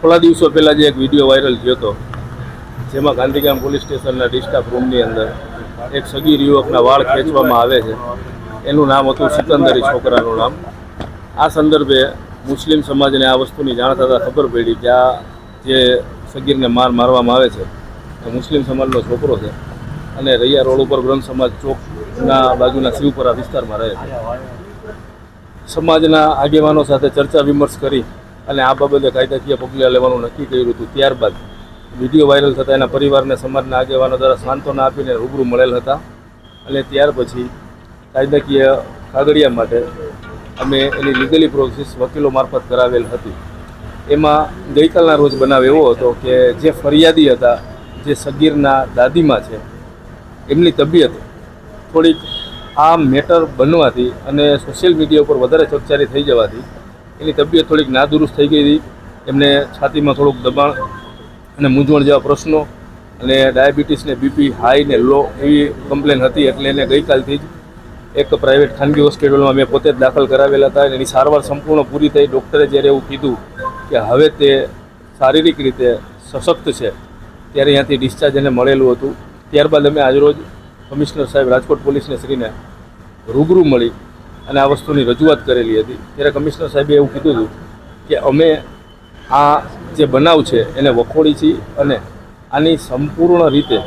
થોડા દિવસો પહેલાં જે એક વીડિયો વાયરલ થયો હતો, જેમાં ગાંધીગામ પોલીસ સ્ટેશનના ડિસ્ટાફ રૂમની અંદર એક સગીર યુવકના વાળ ખેંચવામાં આવે છે. એનું નામ હતું સિકંદરી છોકરાનું નામ. આ સંદર્ભે મુસ્લિમ સમાજને આ વસ્તુની જાણ થતાં ખબર પડી કે આ જે સગીરને માર મારવામાં આવે છે, એ મુસ્લિમ સમાજનો છોકરો છે અને રૈયા રોડ ઉપર બ્રહ્મ સમાજ ચોકના બાજુના શિવપરા વિસ્તારમાં રહે છે. સમાજના આગેવાનો સાથે ચર્ચા વિમર્શ કરી અને આ બાબતે કાયદાકીય પગલાં લેવાનું નક્કી કર્યું હતું. ત્યારબાદ વીડિયો વાયરલ થતાં એના પરિવારને સમાજના આગેવાનો દ્વારા સાંત્વના આપીને રૂબરૂ મળેલ હતા. અને ત્યાર પછી કાયદાકીય કાગળિયા માટે અમે એની લીગલી પ્રોસેસ વકીલો મારફત કરાવેલ હતી. એમાં ગઈકાલના રોજ બનાવ એવો હતો કે જે ફરિયાદી હતા, જે સગીરના દાદીમાં છે, એમની તબિયત થોડીક આ મેટર બનવાથી અને સોશિયલ મીડિયા ઉપર વધારે ચર્ચારી થઈ જવાથી એની તબિયત થોડીક નાદુરુસ્ત થઈ ગઈ હતી. એમને છાતીમાં થોડુંક દબાણ અને મૂંઝવણ જેવા પ્રશ્નો અને ડાયાબિટીસ ને બીપી હાઈ ને લો એવી કમ્પ્લેન હતી એટલે એને ગઈકાલથી જ એક પ્રાઇવેટ ખાનગી હોસ્પિટલમાં મેં પોતે જ દાખલ કરાવેલા હતા એની સારવાર સંપૂર્ણ પૂરી થઈ. ડૉક્ટરે જ્યારે એવું કીધું કે હવે તે શારીરિક રીતે સશક્ત છે, ત્યારે અહીંયાથી ડિસ્ચાર્જ એને મળેલું હતું. ત્યારબાદ અમે આજરોજ કમિશનર સાહેબ રાજકોટ પોલીસને શ્રીને રૂબરૂ મળી અને આ વસ્તુની રજૂઆત કરેલી હતી. ત્યારે કમિશનર સાહેબે એવું કીધું હતું કે અમે આ જે બનાવ છે એને વખોડી છીએ અને આની સંપૂર્ણ રીતે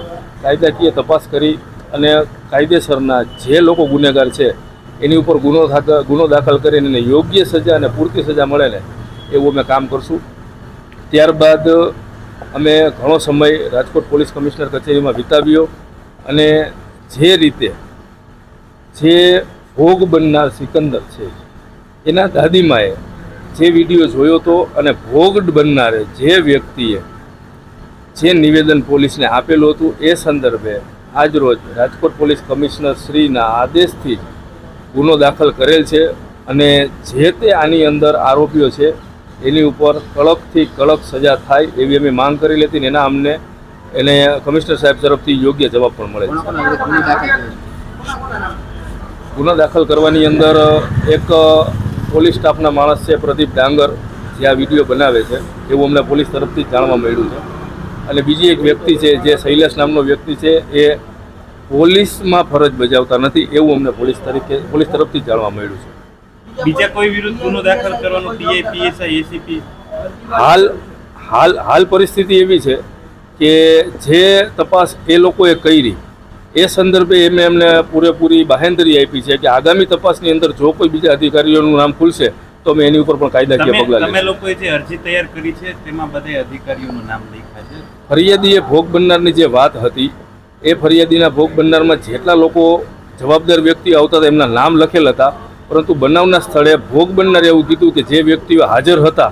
કાયદાકીય તપાસ કરી અને કાયદેસરના જે લોકો ગુનેગાર છે એની ઉપર ગુનો ગુનો દાખલ કરીને એને યોગ્ય સજા અને પૂરતી સજા મળે ને એવું અમે કામ કરશું. ત્યારબાદ અમે ઘણો સમય રાજકોટ પોલીસ કમિશનર કચેરીમાં વિતાવ્યો અને જે રીતે જે ભોગ બનનાર સિકંદર છે, એના દાદીમાએ જે વીડિયો જોયો હતો અને ભોગ બનનારે જે વ્યક્તિએ જે નિવેદન પોલીસને આપેલું હતું, એ સંદર્ભે આજરોજ રાજકોટ પોલીસ કમિશનર શ્રીના આદેશથી ગુનો દાખલ કરેલ છે અને જે તે આની અંદર આરોપીઓ છે, એની ઉપર કડકથી કડક સજા થાય એવી અમે માંગ કરેલી હતી ને એના અમને એને કમિશનર સાહેબ તરફથી યોગ્ય જવાબ પણ મળે છે. ગુનો દાખલ કરવાની અંદર એક પોલીસ સ્ટાફના માણસ છે પ્રદીપ ડાંગર જે આ વીડિયો બનાવે છે એવું અમને પોલીસ તરફથી જાણવા મળ્યું છે. અને બીજી એક વ્યક્તિ છે જે શૈલેષ નામનો વ્યક્તિ છે એ પોલીસમાં ફરજ બજાવતા નથી એવું અમને પોલીસ તરીકે પોલીસ તરફથી જાણવા મળ્યું છે. બીજા કોઈ વિરુદ્ધ ગુનો દાખલ કરવાનો પીઆઈ પીએસઆઈ એસીપી હાલ હાલ હાલ પરિસ્થિતિ એવી છે કે જે તપાસ એ લોકોએ કરી એ સંદર્ભે એમને એમને પૂરેપૂરી બાહેંધરી આપી છે કે આગામી તપાસની અંદર જો કોઈ બીજા અધિકારીઓનું નામ ખુલશે તો અમે એની ઉપર પણ કાયદાકીય પગલાં તમે લોકોએ જે અરજી તૈયાર કરી છે તેમાં બધા અધિકારીઓનું નામ લખ્યા છે? ફરિયાદીએ ભોગ બનનારની જે વાત હતી એ ફરિયાદીના ભોગ બનનારમાં જેટલા લોકો જવાબદાર વ્યક્તિ આવતા હતા એમના નામ લખેલ હતા પરંતુ બનાવના સ્થળે ભોગ બનનાર એવું કીધું કે જે વ્યક્તિઓ હાજર હતા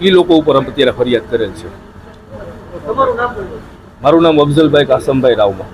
એ લોકો ઉપર અત્યારે ફરિયાદ કરેલ છે. મારું નામ અફઝલભાઈ કાસમભાઈ રાવમાં